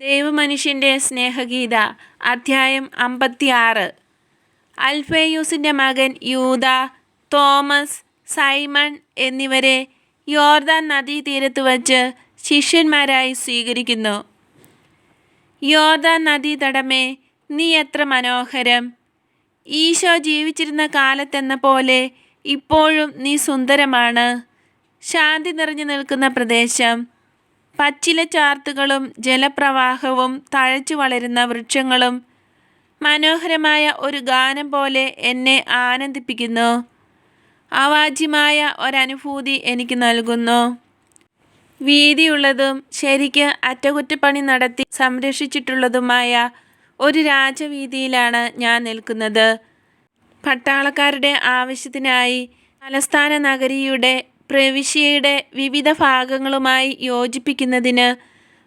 ദൈവമനുഷ്യന്റെ സ്നേഹഗീത അധ്യായം അമ്പത്തിയാറ്. അൽഫേയൂസിന്റെ മകൻ യൂത തോമസ് സൈമൺ എന്നിവരെ യോർദാൻ നദീതീരത്ത് വച്ച് ശിഷ്യന്മാരായി സ്വീകരിക്കുന്നു. യോർദാൻ നദീതടമേ നീ എത്ര മനോഹരം. ഈശോ ജീവിച്ചിരുന്ന കാലത്തെന്ന പോലെ ഇപ്പോഴും നീ സുന്ദരമാണ്. ശാന്തി നിറഞ്ഞു നിൽക്കുന്ന പ്രദേശം പച്ചില ചാർത്തുകളും ജലപ്രവാഹവും തഴച്ചു വളരുന്ന വൃക്ഷങ്ങളും മനോഹരമായ ഒരു ഗാനം പോലെ എന്നെ ആനന്ദിപ്പിക്കുന്നു. അവാജ്യമായ ഒരനുഭൂതി എനിക്ക് നൽകുന്നു. വീതിയുള്ളതും ശരിക്ക് അറ്റകുറ്റപ്പണി നടത്തി സംരക്ഷിച്ചിട്ടുള്ളതുമായ ഒരു രാജവീതിയിലാണ് ഞാൻ നിൽക്കുന്നത്. പട്ടാളക്കാരുടെ ആവശ്യത്തിനായി തലസ്ഥാന നഗരിയുടെ പ്രവിശ്യയുടെ വിവിധ ഭാഗങ്ങളുമായി യോജിപ്പിക്കുന്നതിന്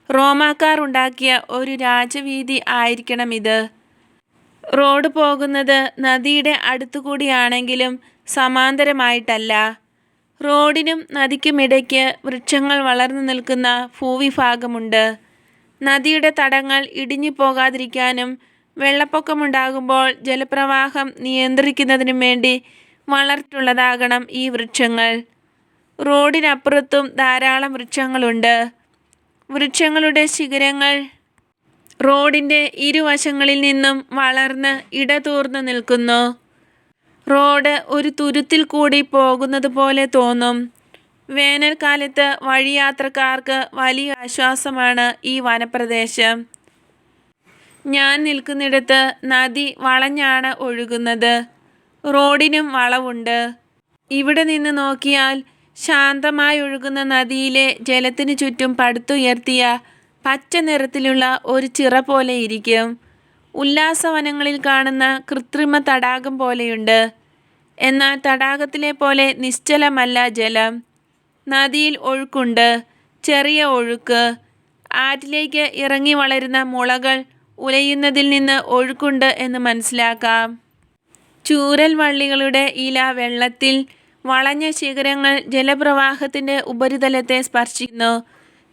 റോമാക്കാർ ഉണ്ടാക്കിയ ഒരു രാജവീതി ആയിരിക്കണം ഇത് റോഡ് പോകുന്നത് നദിയുടെ അടുത്തുകൂടിയാണെങ്കിലും സമാന്തരമായിട്ടല്ല. റോഡിനും നദിക്കുമിടയ്ക്ക് വൃക്ഷങ്ങൾ വളർന്നു നിൽക്കുന്ന ഭൂവിഭാഗമുണ്ട്. നദിയുടെ തടങ്ങൾ ഇടിഞ്ഞു പോകാതിരിക്കാനും വെള്ളപ്പൊക്കമുണ്ടാകുമ്പോൾ ജലപ്രവാഹം നിയന്ത്രിക്കുന്നതിനും വേണ്ടി വളർത്തുള്ളതാകണം ഈ വൃക്ഷങ്ങൾ. റോഡിനപ്പുറത്തും ധാരാളം വൃക്ഷങ്ങളുണ്ട്. വൃക്ഷങ്ങളുടെ ശിഖരങ്ങൾ റോഡിന്റെ ഇരുവശങ്ങളിൽ നിന്നും വളർന്ന് ഇടതൂർന്നു നിൽക്കുന്നു. റോഡ് ഒരു തുരുത്തിൽ കൂടി പോകുന്നത് പോലെ തോന്നും. വേനൽക്കാലത്ത് വഴിയാത്രക്കാർക്ക് വലിയ ആശ്വാസമാണ് ഈ വനപ്രദേശം. ഞാൻ നിൽക്കുന്നിടത്ത് നദി വളഞ്ഞാണ് ഒഴുകുന്നത്. റോഡിനും വളവുണ്ട്. ഇവിടെ നിന്ന് നോക്കിയാൽ ശാന്തമായി ഒഴുകുന്ന നദിയിലെ ജലത്തിനു ചുറ്റും പടുത്തുയർത്തിയ പച്ച നിറത്തിലുള്ള ഒരു ചിറ പോലെ ഇരിക്കും. ഉല്ലാസവനങ്ങളിൽ കാണുന്ന കൃത്രിമ തടാകം പോലെയുണ്ട്. എന്നാൽ തടാകത്തിലെ പോലെ നിശ്ചലമല്ല ജലം. നദിയിൽ ഒഴുക്കുണ്ട്. ചെറിയ ഒഴുക്ക്. ആറ്റിലേക്ക് ഇറങ്ങി വളരുന്ന മുളകൾ ഉലയുന്നതിൽ നിന്ന് ഒഴുക്കുണ്ട് എന്ന് മനസ്സിലാക്കാം. ചൂരൽ വള്ളികളുടെ ഇല വെള്ളത്തിൽ വളഞ്ഞ ശിഖരങ്ങൾ ജലപ്രവാഹത്തിന്റെ ഉപരിതലത്തെ സ്പർശിക്കുന്നു.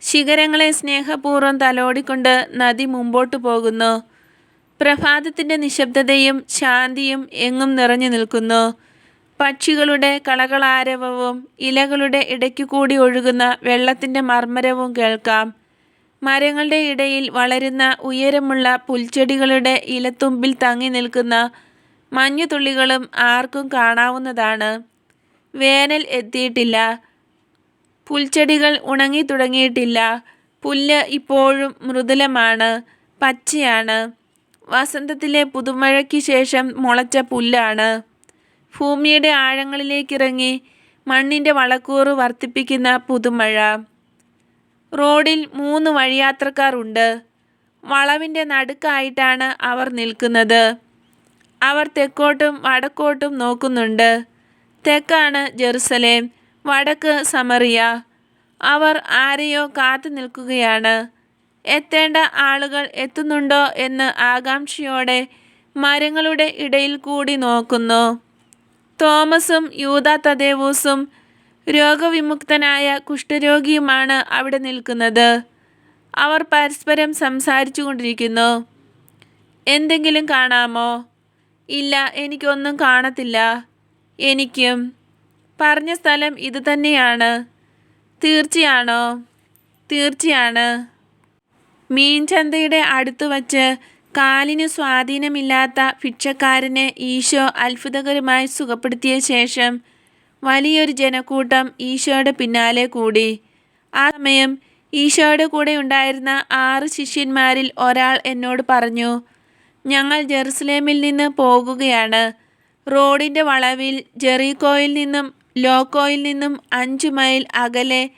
ശിഖരങ്ങളെ സ്നേഹപൂർവം തലോടിക്കൊണ്ട് നദി മുമ്പോട്ട് പോകുന്നു. പ്രഭാതത്തിന്റെ നിശബ്ദതയും ശാന്തിയും എങ്ങും നിറഞ്ഞു നിൽക്കുന്നു. പക്ഷികളുടെ കളകളാരവവും ഇലകളുടെ ഇടയ്ക്കു കൂടി ഒഴുകുന്ന വെള്ളത്തിന്റെ മർമ്മരവും കേൾക്കാം. മരങ്ങളുടെ ഇടയിൽ വളരുന്ന ഉയരമുള്ള പുൽച്ചെടികളുടെ ഇലത്തുമ്പിൽ തങ്ങി നിൽക്കുന്ന മഞ്ഞുതുള്ളികളും ആർക്കും കാണാവുന്നതാണ്. വേനൽ എത്തിയിട്ടില്ല. പുൽച്ചെടികൾ ഉണങ്ങി തുടങ്ങിയിട്ടില്ല. പുല്ല് ഇപ്പോഴും മൃദുലമാണ് പച്ചയാണ്. വസന്തത്തിലെ പുതുമഴയ്ക്ക് ശേഷം മുളച്ച പുല്ലാണ്. ഭൂമിയുടെ ആഴങ്ങളിലേക്കിറങ്ങി മണ്ണിന്റെ വളക്കൂറ് വർദ്ധിപ്പിക്കുന്ന പുതുമഴ. റോഡിൽ മൂന്ന് വഴിയാത്രക്കാർ ഉണ്ട് വളവിന്റെ നടുക്കായിട്ടാണ് അവർ നിൽക്കുന്നത്. അവർ തെക്കോട്ടും വടക്കോട്ടും നോക്കുന്നുണ്ട്. തെക്കാണ് ജെറുസലേം വടക്ക് സമറിയ. അവർ ആരെയോ കാത്തു നിൽക്കുകയാണ്. എത്തേണ്ട ആളുകൾ എത്തുന്നുണ്ടോ എന്ന് ആകാംക്ഷയോടെ മരങ്ങളുടെ ഇടയിൽ കൂടി നോക്കുന്നു. തോമസും യൂത തദേവൂസും രോഗവിമുക്തനായ കുഷ്ഠരോഗിയുമാണ് അവിടെ നിൽക്കുന്നത്. അവർ പരസ്പരം സംസാരിച്ചു കൊണ്ടിരിക്കുന്നു എന്തെങ്കിലും കാണാമോ? ഇല്ല എനിക്കൊന്നും കാണത്തില്ല. എനിക്കും പറഞ്ഞ സ്ഥലം ഇത് തന്നെയാണ്. തീർച്ചയാണോ? തീർച്ചയാണ്. മീൻചന്തയുടെ അടുത്ത് വച്ച് കാലിന് സ്വാധീനമില്ലാത്ത ഭിക്ഷക്കാരനെ ഈശോ അത്ഭുതകരമായി സുഖപ്പെടുത്തിയ ശേഷം വലിയൊരു ജനക്കൂട്ടം ഈശോയുടെ പിന്നാലെ കൂടി. ആ സമയം ഈശോയുടെ കൂടെ ഉണ്ടായിരുന്ന ആറ് ശിഷ്യന്മാരിൽ ഒരാൾ എന്നോട് പറഞ്ഞു ഞങ്ങൾ ജെറുസലേമിൽ നിന്ന് പോകുകയാണ്. റോഡിന്റെ വളവിൽ ജെറീക്കോയിൽ നിന്നും ലോക്കോയിൽ നിന്നും അഞ്ച് മൈൽ അകലെ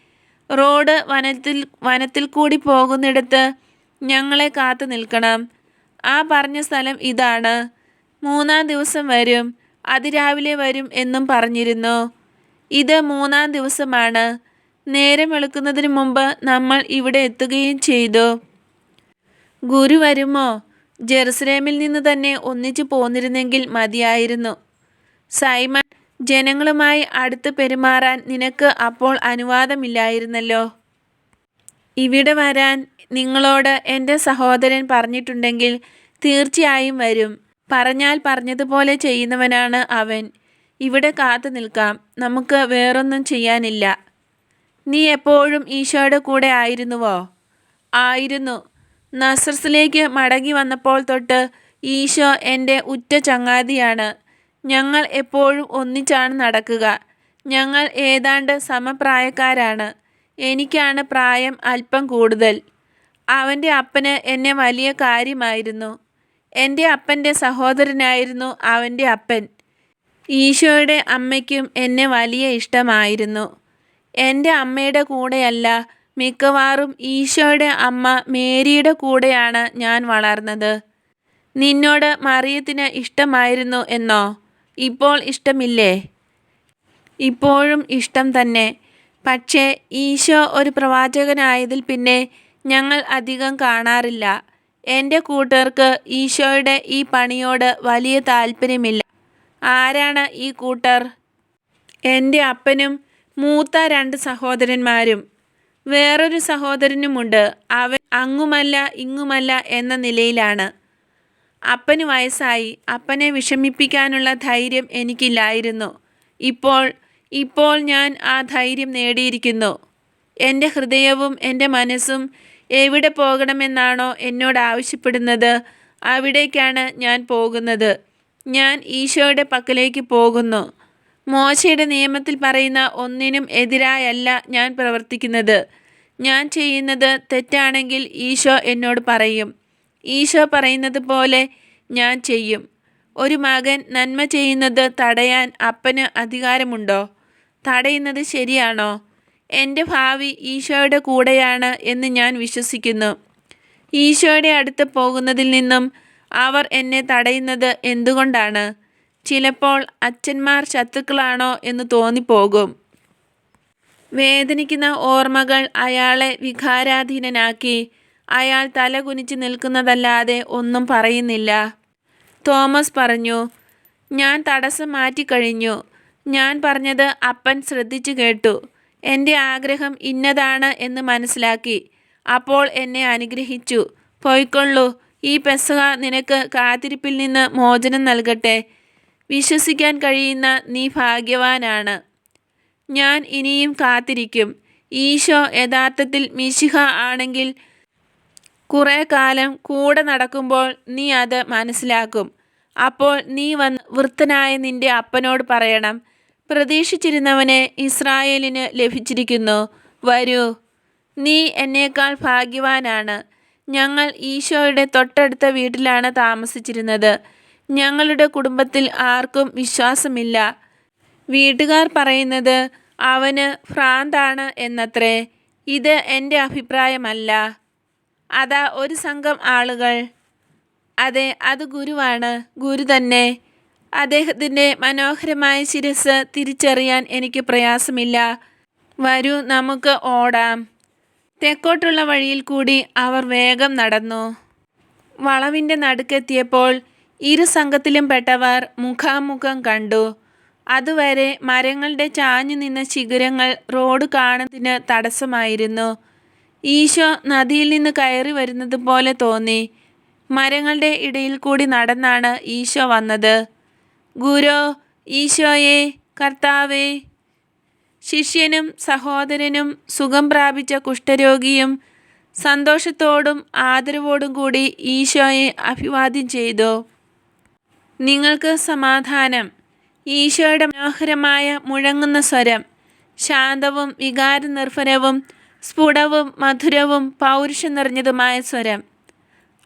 റോഡ് വനത്തിൽ വനത്തിൽ കൂടി പോകുന്നിടത്ത് ഞങ്ങളെ കാത്തു നിൽക്കണം. ആ പറഞ്ഞ സ്ഥലം ഇതാണ്. മൂന്നാം ദിവസം വരും. അതിരാവിലെ വരും എന്നും പറഞ്ഞിരുന്നു. ഇത് മൂന്നാം ദിവസമാണ്. നേരം വെളുക്കുന്നതിന് മുമ്പ് നമ്മൾ ഇവിടെ എത്തുകയും ചെയ്തു. ഗുരു വരുമോ? ജെറുസലേമിൽ നിന്ന് തന്നെ ഒന്നിച്ചു പോന്നിരുന്നെങ്കിൽ മതിയായിരുന്നു. സൈമൺ ജനങ്ങളുമായി അടുത്ത് പെരുമാറാൻ നിനക്ക് അപ്പോൾ അനുവാദമില്ലായിരുന്നല്ലോ. ഇവിടെ വരാൻ നിങ്ങളോട് എന്റെ സഹോദരൻ പറഞ്ഞിട്ടുണ്ടെങ്കിൽ തീർച്ചയായും വരും. പറഞ്ഞാൽ പറഞ്ഞതുപോലെ ചെയ്യുന്നവനാണ് അവൻ. ഇവിടെ കാത്തു നിൽക്കാം. നമുക്ക് വേറൊന്നും ചെയ്യാനില്ല. നീ എപ്പോഴും ഈശോയുടെ കൂടെ ആയിരുന്നുവോ? ആയിരുന്നു. നസ്രസിലേക്ക് മടങ്ങി വന്നപ്പോൾ തൊട്ട് ഈശോ എന്റെ ഉറ്റ ചങ്ങാതിയാണ്. ഞങ്ങൾ എപ്പോഴും ഒന്നിച്ചാണ് നടക്കുക. ഞങ്ങൾ ഏതാണ്ട് സമപ്രായക്കാരാണ്. എനിക്കാണ് പ്രായം അല്പം കൂടുതൽ. അവന്റെ അപ്പന് എന്നെ വലിയ കാര്യമായിരുന്നു. എന്റെ അപ്പന്റെ സഹോദരനായിരുന്നു അവന്റെ അപ്പൻ. ഈശോയുടെ അമ്മയ്ക്കും എന്നെ വലിയ ഇഷ്ടമായിരുന്നു. എന്റെ അമ്മയുടെ കൂടെയല്ല മിക്കവാറും ഈശോയുടെ അമ്മ മേരിയുടെ കൂടെയാണ് ഞാൻ വളർന്നത്. നിന്നോട് മറിയത്തിന് ഇഷ്ടമായിരുന്നു എന്നോ? ഇപ്പോൾ ഇഷ്ടമില്ലേ? ഇപ്പോഴും ഇഷ്ടം തന്നെ. പക്ഷേ ഈശോ ഒരു പ്രവാചകനായതിൽ പിന്നെ ഞങ്ങൾ അധികം കാണാറില്ല. എന്റെ കൂട്ടർക്ക് ഈശോയുടെ ഈ പണിയോട് വലിയ താല്പര്യമില്ല. ആരാണ് ഈ കൂട്ടർ? എന്റെ അപ്പനും മൂത്ത രണ്ട് സഹോദരന്മാരും. വേറൊരു സഹോദരനുമുണ്ട്. അവൻ അങ്ങുമല്ല ഇങ്ങുമല്ല എന്ന നിലയിലാണ്. അപ്പന് വയസ്സായി. അപ്പനെ വിഷമിപ്പിക്കാനുള്ള ധൈര്യം എനിക്കില്ലായിരുന്നു. ഇപ്പോൾ ഇപ്പോൾ ഞാൻ ആ ധൈര്യം നേടിയിരിക്കുന്നു. എന്റെ ഹൃദയവും എന്റെ മനസ്സും എവിടെ പോകണമെന്നാണോ എന്നോട് ആവശ്യപ്പെടുന്നത് അവിടേക്കാണ് ഞാൻ പോകുന്നത്. ഞാൻ ഈശോയുടെ പക്കലേക്ക് പോകുന്നു. മോശയുടെ നിയമത്തിൽ പറയുന്ന ഒന്നിനും എതിരായല്ല ഞാൻ പ്രവർത്തിക്കുന്നത്. ഞാൻ ചെയ്യുന്നത് തെറ്റാണെങ്കിൽ ഈശോ എന്നോട് പറയും. ഈശോ പറയുന്നത് പോലെ ഞാൻ ചെയ്യും. ഒരു മകൻ നന്മ ചെയ്യുന്നത് തടയാൻ അപ്പന് അധികാരമുണ്ടോ? തടയുന്നത് ശരിയാണോ? എന്റെ ഭാവി ഈശോയുടെ കൂടെയാണ് എന്ന് ഞാൻ വിശ്വസിക്കുന്നു. ഈശോയുടെ അടുത്ത് പോകുന്നതിൽ നിന്നും അവർ എന്നെ തടയുന്നത് എന്തുകൊണ്ടാണ്? ചിലപ്പോൾ അച്ഛന്മാർ ശത്രുക്കളാണോ എന്ന് തോന്നിപ്പോകും. വേദനിക്കുന്ന ഓർമ്മകൾ അയാളെ വികാരാധീനനാക്കി. അയാൾ തല കുനിച്ച് നിൽക്കുന്നതല്ലാതെ ഒന്നും പറയുന്നില്ല. തോമസ് പറഞ്ഞു ഞാൻ തടസ്സം മാറ്റിക്കഴിഞ്ഞു. ഞാൻ പറഞ്ഞത് അപ്പൻ ശ്രദ്ധിച്ചു കേട്ടു. എന്റെ ആഗ്രഹം ഇന്നതാണ് എന്ന് മനസ്സിലാക്കി. അപ്പോൾ എന്നെ അനുഗ്രഹിച്ചു. പോയിക്കൊള്ളൂ. ഈ പെസുക നിനക്ക് കാത്തിരിപ്പിൽ നിന്ന് മോചനം നൽകട്ടെ. വിശ്വസിക്കാൻ കഴിയുന്ന നീ ഭാഗ്യവാനാണ്. ഞാൻ ഇനിയും കാത്തിരിക്കും. ഈശോ യഥാർത്ഥത്തിൽ മിശിഹ ആണെങ്കിൽ കുറേ കാലം കൂടെ നടക്കുമ്പോൾ നീ അത് മനസ്സിലാക്കും. അപ്പോൾ നീ വന്ന് വൃത്തനായ നിന്റെ അപ്പനോട് പറയണം പ്രതീക്ഷിച്ചിരുന്നവനെ ഇസ്രായേലിന് ലഭിച്ചിരിക്കുന്നു. വരൂ നീ എന്നേക്കാൾ ഭാഗ്യവാനാണ്. ഞങ്ങൾ ഈശോയുടെ തൊട്ടടുത്ത വീട്ടിലാണ് താമസിച്ചിരുന്നത്. ഞങ്ങളുടെ കുടുംബത്തിൽ ആർക്കും വിശ്വാസമില്ല. വീട്ടുകാർ പറയുന്നത് അവന് ഭ്രാന്താണ് എന്നത്രേ. ഇത് എന്റെ അഭിപ്രായമല്ല. അതാ ഒരു സംഘം ആളുകൾ. അതെ അത് ഗുരുവാണ്. ഗുരു തന്നെ. അദ്ദേഹത്തിന്റെ മനോഹരമായ ശിരസ് തിരിച്ചറിയാൻ എനിക്ക് പ്രയാസമില്ല. വരൂ നമുക്ക് ഓടാം. തെക്കോട്ടുള്ള വഴിയിൽ കൂടി അവർ വേഗം നടന്നു. വളവിന്റെ നടുക്കെത്തിയപ്പോൾ ഇരു സംഘത്തിലും പെട്ടവർ മുഖാമുഖം കണ്ടു. അതുവരെ മരങ്ങളുടെ ചാഞ്ഞു നിന്ന ശിഖരങ്ങൾ റോഡ് കാണുന്നതിന് തടസ്സമായിരുന്നു. ഈശോ നദിയിൽ നിന്ന് കയറി വരുന്നത് പോലെ തോന്നി. മരങ്ങളുടെ ഇടയിൽ കൂടി നടന്നാണ് ഈശോ വന്നത്. ഗുരു ഈശോയെ കർത്താവേ. ശിഷ്യനും സഹോദരനും സുഖം പ്രാപിച്ച കുഷ്ഠരോഗിയും സന്തോഷത്തോടും ആദരവോടും കൂടി ഈശോയെ അഭിവാദ്യം ചെയ്തു. നിങ്ങൾക്ക് സമാധാനം. ഈശോയുടെ മനോഹരമായ മുഴങ്ങുന്ന സ്വരം. ശാന്തവും വികാരനിർഭരവും സ്ഫുടവും മധുരവും പൗരുഷം നിറഞ്ഞതുമായ സ്വരം.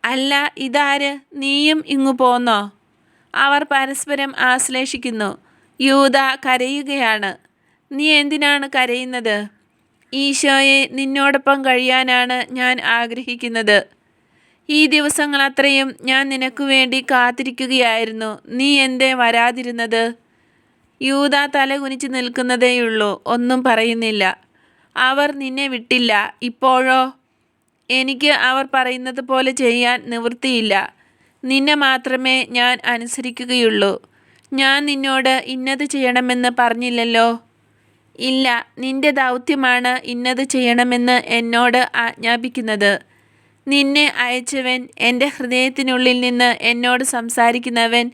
അല്ല ഇതാര്? നീയും ഇങ്ങു പോന്നോ? അവർ പരസ്പരം ആശ്ലേഷിക്കുന്നു. യൂത കരയുകയാണ്. നീ എന്തിനാണ് കരയുന്നത്? ഈശോയെ നിന്നോടൊപ്പം കഴിയാനാണ് ഞാൻ ആഗ്രഹിക്കുന്നത്. ഈ ദിവസങ്ങൾ അത്രയും ഞാൻ നിനക്കു വേണ്ടി കാത്തിരിക്കുകയായിരുന്നു. നീ എന്തേ വരാതിരുന്നത്? യൂത തല കുനിച്ച് നിൽക്കുന്നതേയുള്ളൂ. ഒന്നും പറയുന്നില്ല. അവർ നിന്നെ വിട്ടില്ല. ഇപ്പോഴോ? എനിക്ക് അവർ പറയുന്നത് പോലെ ചെയ്യാൻ നിവൃത്തിയില്ല. നിന്നെ മാത്രമേ ഞാൻ അനുസരിക്കുകയുള്ളൂ. ഞാൻ നിന്നോട് ഇന്നത് ചെയ്യണമെന്ന് പറഞ്ഞില്ലല്ലോ? ഇല്ല. നിന്റെ ദൗത്യമാണ് ഇന്നത് ചെയ്യണമെന്ന് എന്നോട് ആജ്ഞാപിക്കുന്നത്. നിന്നെ അയച്ചവൻ എന്റെ ഹൃദയത്തിനുള്ളിൽ നിന്ന് എന്നോട് സംസാരിക്കുന്നവൻ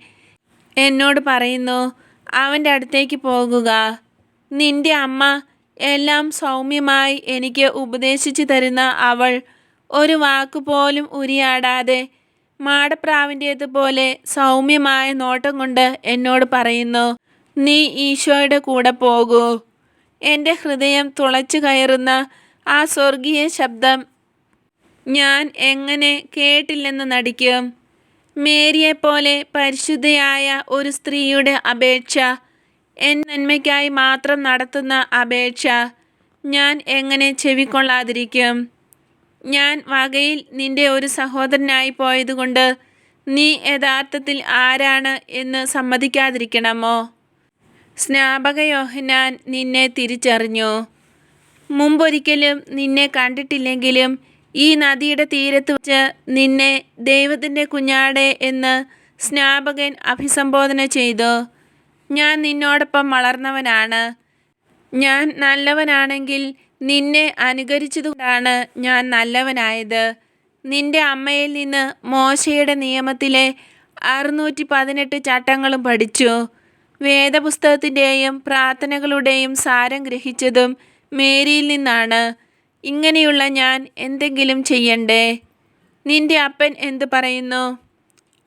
എന്നോട് പറയുന്നു അവന്റെ അടുത്തേക്ക് പോകുക. നിന്റെ അമ്മ എല്ലാം സൗമ്യമായി എനിക്ക് ഉപദേശിച്ചു തരുന്ന അവൾ ഒരു വാക്കുപോലും ഉരിയാടാതെ മാടപ്രാവിന്റേതുപോലെ സൗമ്യമായ നോട്ടം കൊണ്ട് എന്നോട് പറയുന്നു നീ ഈശോയുടെ കൂടെ പോകൂ. എന്റെ ഹൃദയം തുളച്ചു കയറുന്ന ആ സ്വർഗീയ ശബ്ദം ഞാൻ എങ്ങനെ കേട്ടില്ലെന്ന് നടിക്കും. മേരിയെപ്പോലെ പരിശുദ്ധയായ ഒരു സ്ത്രീയുടെ അപേക്ഷ. എൻ നന്മയ്ക്കായി മാത്രം നടത്തുന്ന അപേക്ഷ. ഞാൻ എങ്ങനെ ചെവിക്കൊള്ളാതിരിക്കും. ഞാൻ വകയിൽ നിന്റെ ഒരു സഹോദരനായി പോയതുകൊണ്ട് നീ യഥാർത്ഥത്തിൽ ആരാണ് എന്ന് സമ്മതിക്കാതിരിക്കണമോ? സ്നാപക യോഹന്നാൻ നിന്നെ തിരിച്ചറിഞ്ഞു. മുമ്പൊരിക്കലും നിന്നെ കണ്ടിട്ടില്ലെങ്കിലും ഈ നദിയുടെ തീരത്ത് വെച്ച് നിന്നെ ദൈവത്തിന്റെ കുഞ്ഞാടെ എന്ന് സ്നാപകൻ അഭിസംബോധന ചെയ്തു. ഞാൻ നിന്നോടൊപ്പം വളർന്നവനാണ്. ഞാൻ നല്ലവനാണെങ്കിൽ നിന്നെ അനുകരിച്ചതുകൊണ്ടാണ് ഞാൻ നല്ലവനായത്. നിന്റെ അമ്മയിൽ നിന്ന് മോശയുടെ നിയമത്തിലെ അറുന്നൂറ്റി പതിനെട്ട് ചട്ടങ്ങളും പഠിച്ചു. വേദപുസ്തകത്തിന്റെയും പ്രാർത്ഥനകളുടെയും സാരം ഗ്രഹിച്ചതും മേരിയിൽ നിന്നാണ്. ഇങ്ങനെയുള്ള ഞാൻ എന്തെങ്കിലും ചെയ്യണ്ടേ? നിന്റെ അപ്പൻ എന്തു പറയുന്നു?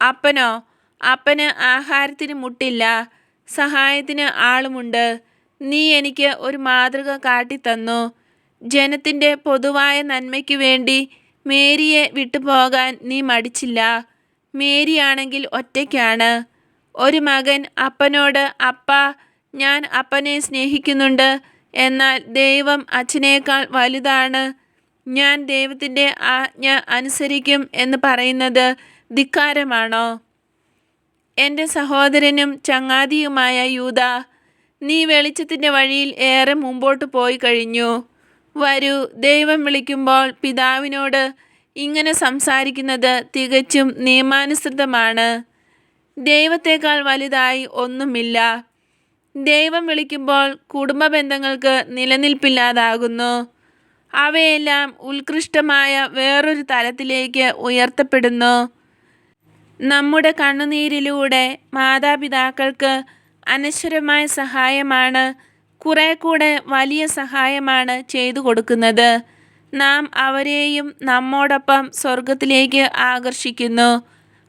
അപ്പനോ? അപ്പന് ആഹാരത്തിന് മുട്ടില്ല സഹായത്തിന് ആളുമുണ്ട്. നീ എനിക്ക് ഒരു മാതൃക കാട്ടിത്തന്നു. ജനത്തിന്റെ പൊതുവായ നന്മയ്ക്ക് വേണ്ടി മേരിയെ വിട്ടുപോകാൻ നീ മടിച്ചില്ല. മേരിയാണെങ്കിൽ ഒറ്റയ്ക്കാണ്. ഒരു മകൻ അപ്പനോട് അപ്പ ഞാൻ അപ്പനെ സ്നേഹിക്കുന്നുണ്ട്. എന്നാൽ ദൈവം അച്ഛനേക്കാൾ വലുതാണ്. ഞാൻ ദൈവത്തിന്റെ ആജ്ഞ അനുസരിക്കും എന്ന് പറയുന്നത് ധിക്കാരമാണോ? എന്റെ സഹോദരനും ചങ്ങാതിയുമായ യൂത നീ വെളിച്ചത്തിന്റെ വഴിയിൽ ഏറെ മുമ്പോട്ട് പോയി കഴിഞ്ഞു. വരൂ ദൈവം വിളിക്കുമ്പോൾ പിതാവിനോട് ഇങ്ങനെ സംസാരിക്കുന്നത് തികച്ചും നിയമാനുസൃതമാണ്. ദൈവത്തേക്കാൾ വലുതായി ഒന്നുമില്ല. ദൈവം വിളിക്കുമ്പോൾ കുടുംബ ബന്ധങ്ങൾക്ക് നിലനിൽപ്പില്ലാതാകുന്നു. അവയെല്ലാം ഉത്കൃഷ്ടമായ വേറൊരു തലത്തിലേക്ക് ഉയർത്തപ്പെടുന്നു. നമ്മുടെ കണ്ണുനീരിലൂടെ മാതാപിതാക്കൾക്ക് അനശ്വരമായ സഹായമാണ് കുറെ കൂടെ വലിയ സഹായമാണ് ചെയ്തു കൊടുക്കുന്നത്. നാം അവരെയും നമ്മോടൊപ്പം സ്വർഗത്തിലേക്ക് ആകർഷിക്കുന്നു.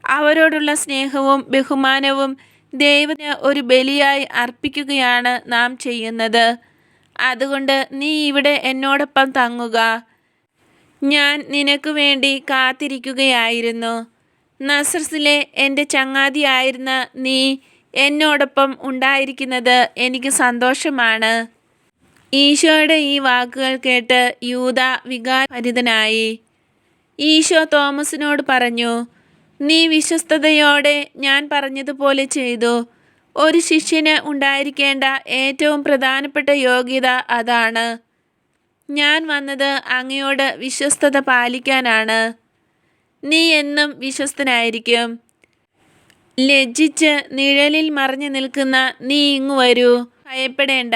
അവരോടുള്ള സ്നേഹവും ബഹുമാനവും ദൈവത്തിന് ഒരു ബലിയായി അർപ്പിക്കുകയാണ് നാം ചെയ്യുന്നത്. അതുകൊണ്ട് നീ ഇവിടെ എന്നോടൊപ്പം തങ്ങുക. ഞാൻ നിനക്ക് വേണ്ടി കാത്തിരിക്കുകയായിരുന്നു. നസർസിലെ എന്റെ ചങ്ങാതിയായിരുന്ന നീ എന്നോടൊപ്പം ഉണ്ടായിരിക്കുന്നത് എനിക്ക് സന്തോഷമാണ്. ഈശോയുടെ ഈ വാക്കുകൾ കേട്ട് യൂത വികാരഭരിതനായി. ഈശോ തോമസിനോട് പറഞ്ഞു നീ വിശ്വസ്തയോടെ ഞാൻ പറഞ്ഞതുപോലെ ചെയ്തു. ഒരു ശിഷ്യന് ഉണ്ടായിരിക്കേണ്ട ഏറ്റവും പ്രധാനപ്പെട്ട യോഗ്യത അതാണ്. ഞാൻ വന്നത് അങ്ങയോട് വിശ്വസ്തത പാലിക്കാനാണ്. നീ എന്നും വിശ്വസ്തനായിരിക്കും. ലജ്ജിച്ച് നിഴലിൽ മറഞ്ഞു നിൽക്കുന്ന നീ ഇങ്ങു വരൂ. ഭയപ്പെടേണ്ട.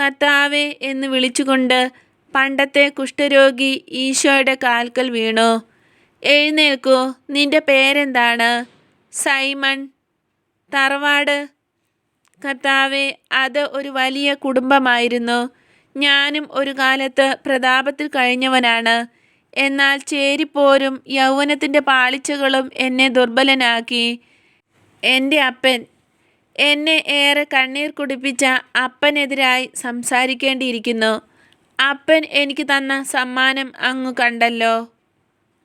കർത്താവെ എന്ന് വിളിച്ചുകൊണ്ട് പണ്ടത്തെ കുഷ്ഠരോഗി ഈശോയുടെ കാൽക്കൽ വീണു. എഴുന്നേൽക്കൂ. നിന്റെ പേരെന്താണ്? സൈമൺ. തറവാട്. കർത്താവെ അത് ഒരു വലിയ കുടുംബമായിരുന്നു. ഞാനും ഒരു കാലത്ത് പ്രതാപത്തിൽ കഴിഞ്ഞവനാണ്. എന്നാൽ ചേരിപ്പോരും യൗവനത്തിന്റെ പാളിച്ചകളും എന്നെ ദുർബലനാക്കി. എന്റെ അപ്പൻ എന്നെ ഏറെ കണ്ണീർ കുടിപ്പിച്ച അപ്പനെതിരായി സംസാരിക്കേണ്ടിയിരിക്കുന്നു. അപ്പൻ എനിക്ക് തന്ന സമ്മാനം അങ്ങ് കണ്ടല്ലോ.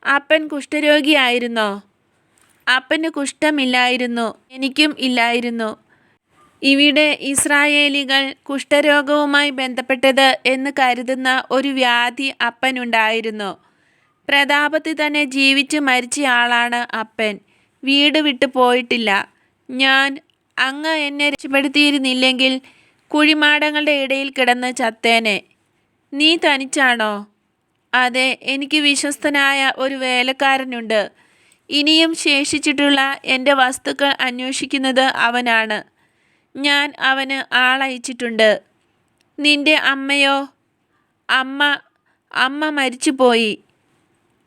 അപ്പൻ കുഷ്ഠരോഗിയായിരുന്നോ? അപ്പന് കുഷ്ഠമില്ലായിരുന്നു എനിക്കും ഇല്ലായിരുന്നു. ഇവിടെ ഇസ്രായേലികൾ കുഷ്ഠരോഗവുമായി ബന്ധപ്പെട്ടത് എന്ന് കരുതുന്ന ഒരു വ്യാധി അപ്പനുണ്ടായിരുന്നു പ്രതാപത്തിൽ തന്നെ ജീവിച്ച് മരിച്ചയാളാണ് അപ്പൻ. വീട് വിട്ടു പോയിട്ടില്ല. ഞാൻ അങ്ങ് എന്നെ രക്ഷപ്പെടുത്തിയിരുന്നില്ലെങ്കിൽ കുഴിമാടങ്ങളുടെ ഇടയിൽ കിടന്ന് ചത്തേനെ. നീ തനിച്ചാണോ? അതെ എനിക്ക് വിശ്വസ്തനായ ഒരു വേലക്കാരനുണ്ട്. ഇനിയും ശേഷിച്ചിട്ടുള്ള എന്റെ വസ്തുക്കൾ അന്വേഷിക്കുന്നത് അവനാണ്. ഞാൻ അവന് ആളയച്ചിട്ടുണ്ട്. നിന്റെ അമ്മയോ? അമ്മ അമ്മ മരിച്ചുപോയി.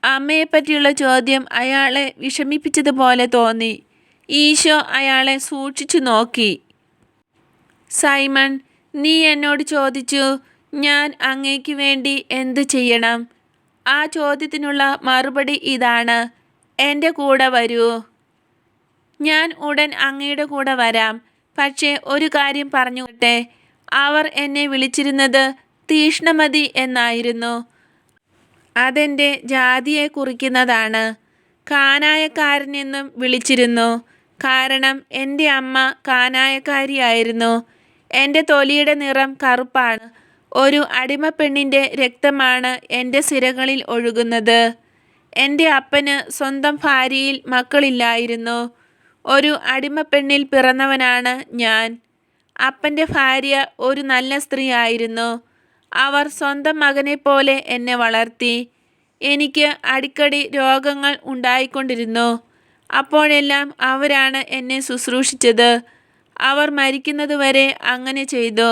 അമ്മയെപ്പറ്റിയുള്ള ചോദ്യം അയാളെ വിഷമിപ്പിച്ചതുപോലെ തോന്നി. ഈശോ അയാളെ സൂക്ഷിച്ചു നോക്കി. സൈമൺ നീ എന്നോട് ചോദിച്ചു ഞാൻ അങ്ങേക്ക് വേണ്ടി എന്ത് ചെയ്യണം? ആ ചോദ്യത്തിനുള്ള മറുപടി ഇതാണ്. എന്റെ കൂടെ വരൂ. ഞാൻ ഉടൻ അങ്ങയുടെ കൂടെ വരാം. പക്ഷേ ഒരു കാര്യം പറഞ്ഞുകൊട്ടെ അവർ എന്നെ വിളിച്ചിരുന്നത് തീഷ്ണമതി എന്നായിരുന്നു. അതെന്റെ ജാതിയെ കുറിക്കുന്നതാണ്. കാനായക്കാരനെന്നും വിളിച്ചിരുന്നു. കാരണം എന്റെ അമ്മ കാനായക്കാരിയായിരുന്നു. എന്റെ തൊലിയുടെ നിറം കറുപ്പാണ്. ഒരു അടിമപ്പെണ്ണിന്റെ രക്തമാണ് എന്റെ സിരകളിൽ ഒഴുകുന്നത്. എന്റെ അപ്പന് സ്വന്തം ഭാര്യയിൽ മക്കളില്ലായിരുന്നു. ഒരു അടിമപ്പെണ്ണിൽ പിറന്നവനാണ് ഞാൻ. അപ്പന്റെ ഭാര്യ ഒരു നല്ല സ്ത്രീ ആയിരുന്നു അവർ സ്വന്തം പോലെ എന്നെ വളർത്തി. എനിക്ക് അടിക്കടി രോഗങ്ങൾ ഉണ്ടായിക്കൊണ്ടിരുന്നു. അപ്പോഴെല്ലാം അവരാണ് എന്നെ ശുശ്രൂഷിച്ചത്. അവർ മരിക്കുന്നതുവരെ അങ്ങനെ ചെയ്തു.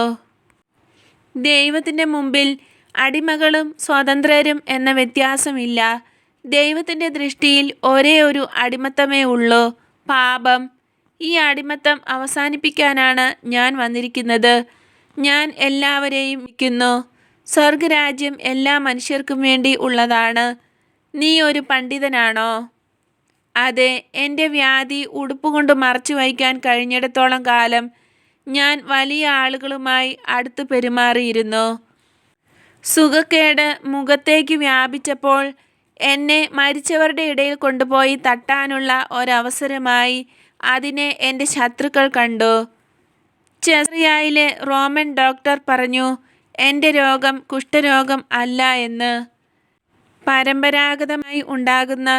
ദൈവത്തിന്റെ മുമ്പിൽ അടിമകളും സ്വതന്ത്രരും എന്ന വ്യത്യാസമില്ല. ദൈവത്തിന്റെ ദൃഷ്ടിയിൽ ഒരേ ഒരു അടിമത്തമേ ഉള്ളൂ. പാപം. ഈ അടിമത്തം അവസാനിപ്പിക്കാനാണ് ഞാൻ വന്നിരിക്കുന്നത്. ഞാൻ എല്ലാവരെയും വിൽക്കുന്നു സ്വർഗരാജ്യം എല്ലാ മനുഷ്യർക്കും വേണ്ടി ഉള്ളതാണ്. നീ ഒരു പണ്ഡിതനാണോ? അതെ എന്റെ വ്യാധി ഉടുപ്പുകൊണ്ട് മറച്ചു വയ്ക്കാൻ കഴിഞ്ഞിടത്തോളം കാലം ഞാൻ വലിയ ആളുകളുമായി അടുത്ത് പെരുമാറിയിരുന്നു. സുഖക്കേട് മുഖത്തേക്ക് വ്യാപിച്ചപ്പോൾ എന്നെ മരിച്ചവരുടെ ഇടയിൽ കൊണ്ടുപോയി തട്ടാനുള്ള ഒരവസരമായി അതിനെ എന്റെ ശത്രുക്കൾ കണ്ടു. ചെറിയയിലെ റോമൻ ഡോക്ടർ പറഞ്ഞു എന്റെ രോഗം കുഷ്ഠരോഗം അല്ല എന്ന്. പരമ്പരാഗതമായി ഉണ്ടാകുന്ന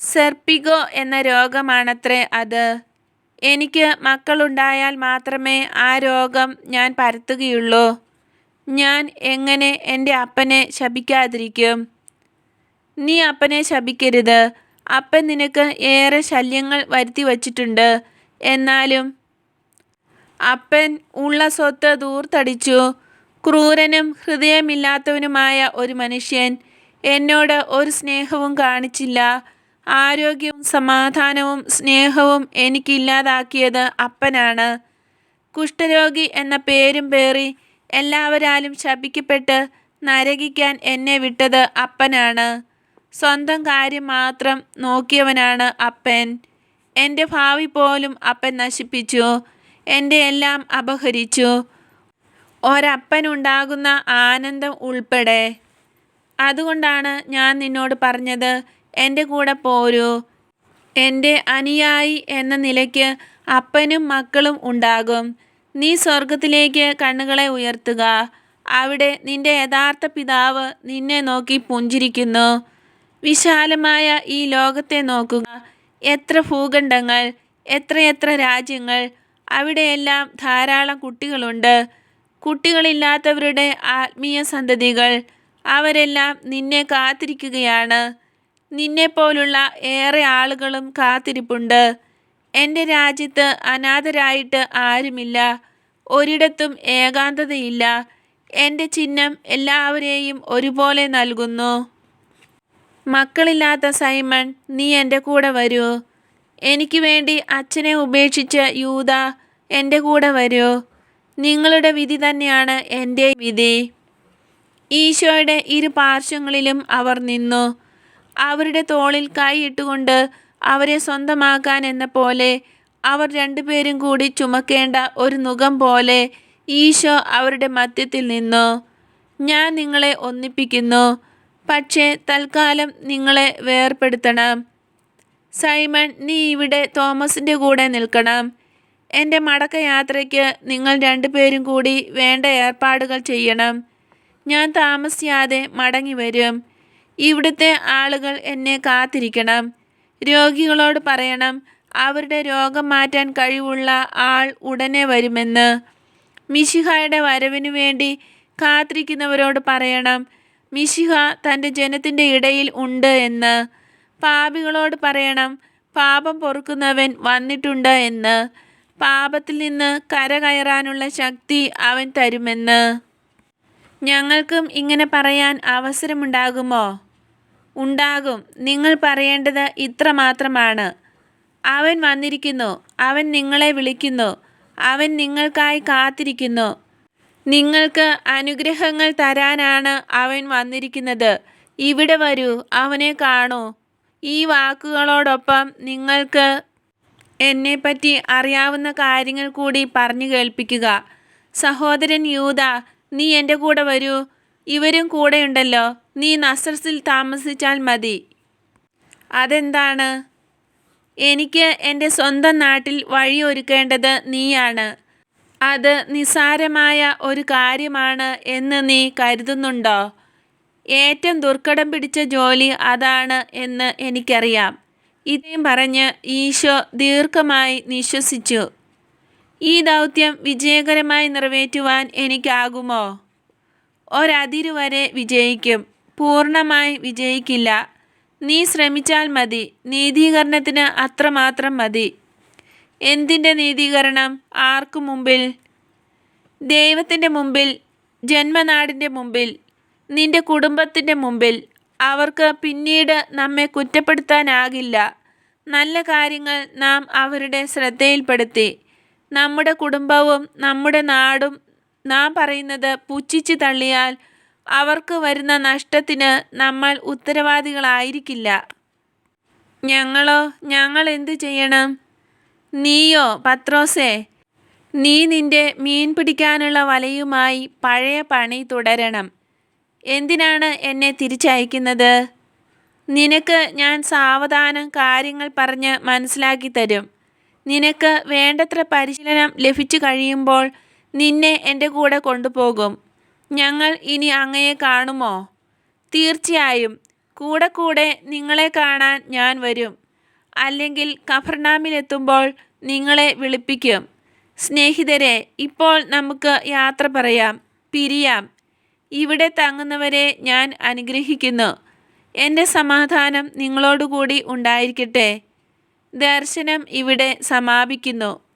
സെർപ്പിഗോ എന്ന രോഗമാണത്രേ അത്. എനിക്ക് മക്കളുണ്ടായാൽ മാത്രമേ ആ രോഗം ഞാൻ പരത്തുകയുള്ളൂ. ഞാൻ എങ്ങനെ എന്റെ അപ്പനെ ശപിക്കാതിരിക്കും? നീ അപ്പനെ ശപിക്കരുത്. അപ്പൻ നിനക്ക് ഏറെ ശല്യങ്ങൾ വരുത്തി വച്ചിട്ടുണ്ട്. എന്നാലും അപ്പൻ ഉള്ള സ്വത്ത് ദൂർത്തടിച്ചു. ക്രൂരനും ഹൃദയമില്ലാത്തവനുമായ ഒരു മനുഷ്യൻ എന്നോട് ഒരു സ്നേഹവും കാണിച്ചില്ല. ആരോഗ്യവും സമാധാനവും സ്നേഹവും എനിക്കില്ലാതാക്കിയത് അപ്പനാണ്. കുഷ്ഠരോഗി എന്ന പേരും പേറി എല്ലാവരാലും ശപിക്കപ്പെട്ട് നരകിക്കാൻ എന്നെ വിട്ടത് അപ്പനാണ്. സ്വന്തം കാര്യം മാത്രം നോക്കിയവനാണ് അപ്പൻ. എന്റെ ഭാവി പോലും അപ്പൻ നശിപ്പിച്ചു. എന്റെ എല്ലാം അപഹരിച്ചു. ഒരപ്പനുണ്ടാകുന്ന ആനന്ദം ഉൾപ്പെടെ. അതുകൊണ്ടാണ് ഞാൻ നിന്നോട് പറഞ്ഞത് എന്റെ കൂടെ പോരൂ. എന്റെ അനുയായി എന്ന നിലയ്ക്ക് അപ്പനും മക്കളും ഉണ്ടാകും. നീ സ്വർഗത്തിലേക്ക് കണ്ണുകളെ ഉയർത്തുക. അവിടെ നിന്റെ യഥാർത്ഥ പിതാവ് നിന്നെ നോക്കി പുഞ്ചിരിക്കുന്നു. വിശാലമായ ഈ ലോകത്തെ നോക്കുക. എത്ര ഭൂഖണ്ഡങ്ങൾ എത്രയെത്ര രാജ്യങ്ങൾ. അവിടെയെല്ലാം ധാരാളം കുട്ടികളുണ്ട്. കുട്ടികളില്ലാത്തവരുടെ ആത്മീയ സന്തതികൾ. അവരെല്ലാം നിന്നെ കാത്തിരിക്കുകയാണ്. നിന്നെപ്പോലുള്ള ഏറെ ആളുകളും കാത്തിരിപ്പുണ്ട്. എന്റെ രാജ്യത്ത് അനാഥരായിട്ട് ആരുമില്ല. ഒരിടത്തും ഏകാന്തതയില്ല. എന്റെ ചിഹ്നം എല്ലാവരെയും ഒരുപോലെ നൽകുന്നു. മക്കളില്ലാത്ത സൈമൺ നീ എന്റെ കൂടെ വരൂ. എനിക്ക് വേണ്ടി അച്ഛനെ ഉപേക്ഷിച്ച യൂത എന്റെ കൂടെ വരൂ. നിങ്ങളുടെ വിധി തന്നെയാണ് എന്റെ വിധി. ഈശോയുടെ ഇരു പാർശ്വങ്ങളിലും അവർ നിന്നു. അവരുടെ തോളിൽ കൈയിട്ടുകൊണ്ട് അവരെ സ്വന്തമാക്കാൻ എന്ന പോലെ അവർ രണ്ടുപേരും കൂടി ചുമക്കേണ്ട ഒരു മുഖം പോലെ ഈശോ അവരുടെ മധ്യത്തിൽ നിന്നു. ഞാൻ നിങ്ങളെ ഒന്നിപ്പിക്കുന്നു. പക്ഷേ തൽക്കാലം നിങ്ങളെ വേർപെടുത്തണം സൈമൺ നീ ഇവിടെ തോമസിന്റെ കൂടെ നിൽക്കണം. എന്റെ മടക്കയാത്രയ്ക്ക് നിങ്ങൾ രണ്ടുപേരും കൂടി വേണ്ട ഏർപ്പാടുകൾ ചെയ്യണം. ഞാൻ താമസിയാതെ മടങ്ങി വരും. ഇവിടുത്തെ ആളുകൾ എന്നെ കാത്തിരിക്കണം. രോഗികളോട് പറയണം അവരുടെ രോഗം മാറ്റാൻ കഴിവുള്ള ആൾ ഉടനെ വരുമെന്ന്. മിശിഹായുടെ വരവിനു വേണ്ടി കാത്തിരിക്കുന്നവരോട് പറയണം മിശിഹ തന്റെ ജനത്തിന്റെ ഇടയിൽ ഉണ്ട് എന്ന്. പാപികളോട് പറയണം പാപം പൊറുക്കുന്നവൻ വന്നിട്ടുണ്ട് എന്ന്. പാപത്തിൽ നിന്ന് കരകയറാനുള്ള ശക്തി അവൻ തരുമെന്ന്. ഞങ്ങൾക്കും ഇങ്ങനെ പറയാൻ അവസരമുണ്ടാകുമോ? ഉണ്ടാകും. നിങ്ങൾ പറയേണ്ടത് ഇത്ര മാത്രമാണ് അവൻ വന്നിരിക്കുന്നു. അവൻ നിങ്ങളെ വിളിക്കുന്നു. അവൻ നിങ്ങൾക്കായി കാത്തിരിക്കുന്നു. നിങ്ങൾക്ക് അനുഗ്രഹങ്ങൾ തരാനാണ് അവൻ വന്നിരിക്കുന്നത്. ഇവിടെ വരൂ. അവനെ കാണൂ. ഈ വാക്കുകളോടൊപ്പം നിങ്ങൾക്ക് എന്നെപ്പറ്റി അറിയാവുന്ന കാര്യങ്ങൾ കൂടി പറഞ്ഞു കേൾപ്പിക്കുക. സഹോദരൻ യൂത നീ എന്റെ കൂടെ വരൂ. ഇവരും കൂടെയുണ്ടല്ലോ. നീ നസ്രസിൽ താമസിച്ചാൽ മതി. അതെന്താണ്? എനിക്ക് എന്റെ സ്വന്തം നാട്ടിൽ വഴിയൊരുക്കേണ്ടത് നീയാണ്. അത് നിസാരമായ ഒരു കാര്യമാണ് എന്ന് നീ കരുതുന്നുണ്ടോ? ഏറ്റവും ദുർഘടം പിടിച്ച ജോലി അതാണ് എന്ന് എനിക്കറിയാം. ഇതേം പറഞ്ഞ് ഈശോ ദീർഘമായി നിശ്വസിച്ചു. ഈ ദൗത്യം വിജയകരമായി നിറവേറ്റുവാൻ എനിക്കാകുമോ? ഒരതിരുവരെ വിജയിക്കും. പൂർണമായി വിജയിക്കില്ല. നീ ശ്രമിച്ചാൽ മതി. നീതീകരണത്തിന് അത്രമാത്രം മതി. എന്തിന്റെ നീതീകരണം? ആർക്കു മുമ്പിൽ? ദൈവത്തിന്റെ മുമ്പിൽ? ജന്മനാടിന്റെ മുമ്പിൽ? നിന്റെ കുടുംബത്തിന്റെ മുമ്പിൽ? അവർക്ക് പിന്നീട് നമ്മെ കുറ്റപ്പെടുത്താനാകില്ല. നല്ല കാര്യങ്ങൾ നാം അവരുടെ ശ്രദ്ധയിൽപ്പെടുത്തി. നമ്മുടെ കുടുംബവും നമ്മുടെ നാടും നാം പറയുന്നത് പുച്ഛിച്ചു തള്ളിയാൽ അവർക്ക് വരുന്ന നഷ്ടത്തിന് നമ്മൾ ഉത്തരവാദികളായിരിക്കില്ല. ഞങ്ങളോ ഞങ്ങൾ എന്തു ചെയ്യണം? നീയോ പത്രോസേ നീ നിന്റെ മീൻ പിടിക്കാനുള്ള വലയുമായി പഴയ പണി തുടരണം. എന്തിനാണ് എന്നെ തിരിച്ചയക്കുന്നത്? നിനക്ക് ഞാൻ സാവധാനം കാര്യങ്ങൾ പറഞ്ഞ് മനസ്സിലാക്കി തരും. നിനക്ക് വേണ്ടത്ര പരിശീലനം ലഭിച്ചു കഴിയുമ്പോൾ നിന്നെ എന്റെ കൂടെ കൊണ്ടുപോകും. ഞങ്ങൾ ഇനി അങ്ങയെ കാണുമോ? തീർച്ചയായും. കൂടെ കൂടെ നിങ്ങളെ കാണാൻ ഞാൻ വരും. അല്ലെങ്കിൽ കഫർനാമിലെത്തുമ്പോൾ നിങ്ങളെ വിളിപ്പിക്കും. സ്നേഹിതരെ ഇപ്പോൾ നമുക്ക് യാത്ര പറയാം. പിരിയാം. ഇവിടെ തങ്ങുന്നവരെ ഞാൻ അനുഗ്രഹിക്കുന്നു. എന്റെ സമാധാനം നിങ്ങളോടുകൂടി ഉണ്ടായിരിക്കട്ടെ. ദർശനം ഇവിടെ സമാപിക്കുന്നു.